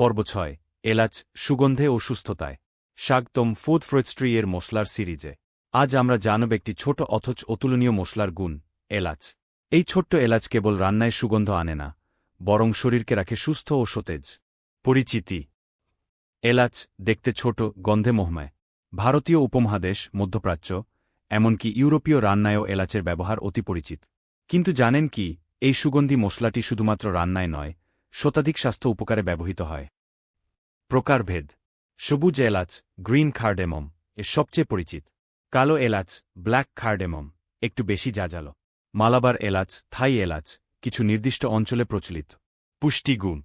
পর্ব ছয়, এলাচ, সুগন্ধে ও সুস্থতায়। স্বাগতম ফুড ফ্রয়েস্ট্রি এর মশলার সিরিজে। আজ আমরা জানব একটি ছোট অথচ অতুলনীয় মশলার গুণ, এলাচ। এই ছোট্ট এলাচ কেবল রান্নায় সুগন্ধ আনে না, বরং শরীরকে রাখে সুস্থ ও সতেজ। পরিচিতি। এলাচ দেখতে ছোট, গন্ধে মোহমায়। ভারতীয় উপমহাদেশ, মধ্যপ্রাচ্য, এমনকি ইউরোপীয় রান্নায়ও এলাচের ব্যবহার অতি পরিচিত। কিন্তু জানেন কি, এই সুগন্ধি মশলাটি শুধুমাত্র রান্নায় নয় শতাধিক স্বাস্থ্য উপকারে ব্যবহৃত হয়। প্রকারভেদ সবুজ এলাচ, গ্রিন খার্ডেমম এর সবচেয়ে পরিচিত। কালো এলাচ, ব্ল্যাক খার্ডেমম একটু বেশি জাজালো। মালাবার এলাচ, থাই এলাচ, কিছু নির্দিষ্ট অঞ্চলে প্রচলিত। পুষ্টিগুণ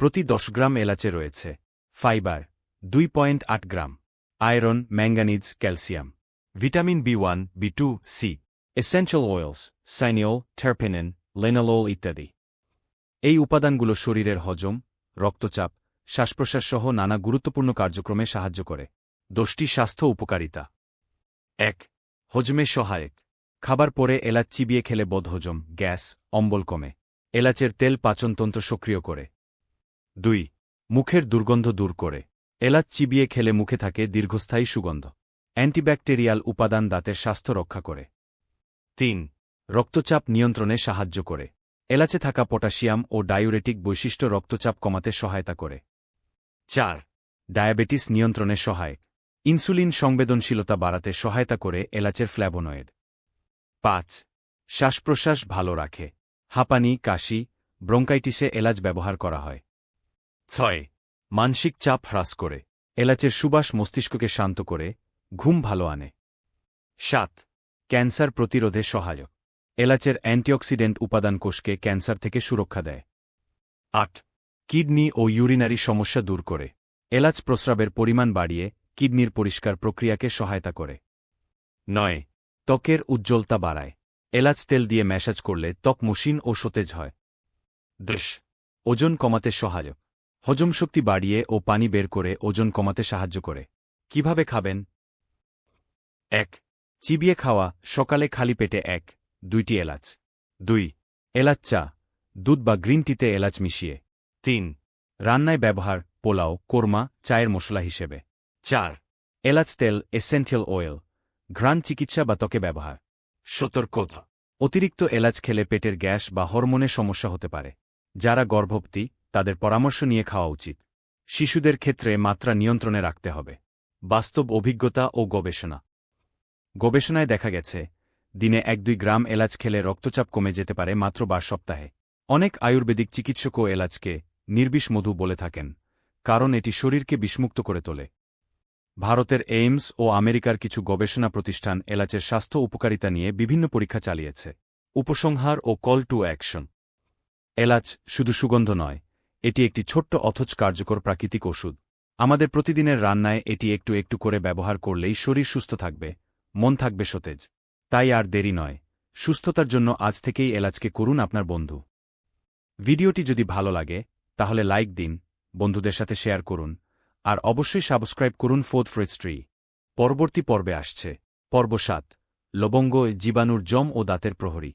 প্রতি দশ গ্রাম এলাচে রয়েছে ফাইবার, দুই পয়েন্ট আট gram. Iron, manganese, calcium. Vitamin B one, B two, C. Essential oils cineole terpinene, linalool ইত্যাদি। এই উপাদানগুলো শরীরের হজম, রক্তচাপ, শ্বাসপ্রশ্বাস সহ নানা গুরুত্বপূর্ণ কার্যক্রমে সাহায্য করে। দোষটি স্বাস্থ্য উপকারিতা। এক, হজমে সহায়ক। খাবার পরে এলাচ চিবিয়ে খেলে বদহজম, গ্যাস, অম্বল কমে। এলাচের তেল পাচনতন্ত্র সক্রিয় করে। দুই, মুখের দুর্গন্ধ দূর করে। এলাচ চিবিয়ে খেলে মুখে থাকে দীর্ঘস্থায়ী সুগন্ধ। অ্যান্টিব্যাকটেরিয়াল উপাদান দাঁতের স্বাস্থ্য রক্ষা করে। তিন, রক্তচাপ নিয়ন্ত্রণে সাহায্য করে। এলাচে থাকা পটাশিয়াম ও ডায়ুরেটিক বৈশিষ্ট্য রক্তচাপ কমাতে সহায়তা করে। চার, ডায়াবেটিস নিয়ন্ত্রণে সহায়ক ইনসুলিন সংবেদনশীলতা বাড়াতে সহায়তা করে এলাচের ফ্ল্যাবোনয়েড পাঁচ, শ্বাসপ্রশ্বাস ভালো রাখে। হাঁপানি, কাশি, ব্রঙ্কাইটিসে এলাচ ব্যবহার করা হয়। ছয়, মানসিক চাপ হ্রাস করে। এলাচের সুবাস মস্তিষ্ককে শান্ত করে, ঘুম ভালো আনে। সাত, ক্যান্সার প্রতিরোধে সহায়ক। এলাচের অ্যান্টিঅক্সিডেন্ট উপাদান কোষকে ক্যান্সার থেকে সুরক্ষা দেয়। আট, কিডনি ও ইউরিনারি সমস্যা দূর করে। এলাচ প্রস্রাবের পরিমাণ বাড়িয়ে কিডনির পরিষ্কার প্রক্রিয়াকে সহায়তা করে। নয়, ত্বকের উজ্জ্বলতা বাড়ায়। এলাচ তেল দিয়ে ম্যাসাজ করলে ত্বক মসৃণ ও সতেজ হয়। দশ, ওজন কমাতে সহায়ক। হজম শক্তি বাড়িয়ে ও পানি বের করে ওজন কমাতে সাহায্য করে। কীভাবে খাবেন? এক, চিবিয়ে খাওয়া সকালে খালি পেটে এক। দুইটি এলাচ। দুই, এলাচ চা, দুধ বা গ্রিন টিতে এলাচ মিশিয়ে। তিন, রান্নায় ব্যবহার পোলাও, কোরমা, চায়ের মশলা হিসেবে। চার, এলাচ তেল, এসেন্থিয়াল অয়েল, ঘ্রাণ চিকিৎসা বা ত্বকে ব্যবহার। সতর্কতা, অতিরিক্ত এলাচ খেলে পেটের গ্যাস বা হরমোনের সমস্যা হতে পারে। যারা গর্ভবতী, তাদের পরামর্শ নিয়ে খাওয়া উচিত। শিশুদের ক্ষেত্রে মাত্রা নিয়ন্ত্রণে রাখতে হবে। বাস্তব অভিজ্ঞতা ও গবেষণা। গবেষণায় দেখা গেছে দিনে এক দুই গ্রাম এলাচ খেলে রক্তচাপ কমে যেতে পারে মাত্র বার সপ্তাহে। অনেক আয়ুর্বেদিক চিকিৎসকও এলাচকে নির্বিষ মধু বলে থাকেন, কারণ এটি শরীরকে বিষমুক্ত করে তোলে। ভারতের এইমস ও আমেরিকার কিছু গবেষণা প্রতিষ্ঠান এলাচের স্বাস্থ্য উপকারিতা নিয়ে বিভিন্ন পরীক্ষা চালিয়েছে। উপসংহার ও কল টু অ্যাকশন। এলাচ শুধু সুগন্ধ নয়, এটি একটি ছোট্ট অথচ কার্যকর প্রাকৃতিক ওষুধ। আমাদের প্রতিদিনের রান্নায় এটি একটু একটু করে ব্যবহার করলেই শরীর সুস্থ থাকবে, মন থাকবে সতেজ। তাই আর দেরি নয়। সুস্থতার জন্য আজ থেকেই এলাজকে করুন আপনার বন্ধু। ভিডিওটি যদি ভালো লাগে, তাহলে লাইক দিন, বন্ধুদের সাথে শেয়ার করুন, আর অবশ্যই সাবস্ক্রাইব করুন ফোর্থ ফ্রেস্ট্রি পরবর্তী পর্বে আসছে। পর্ব সাত, লবঙ্গ, জীবাণুর জম ও দাঁতের প্রহরী।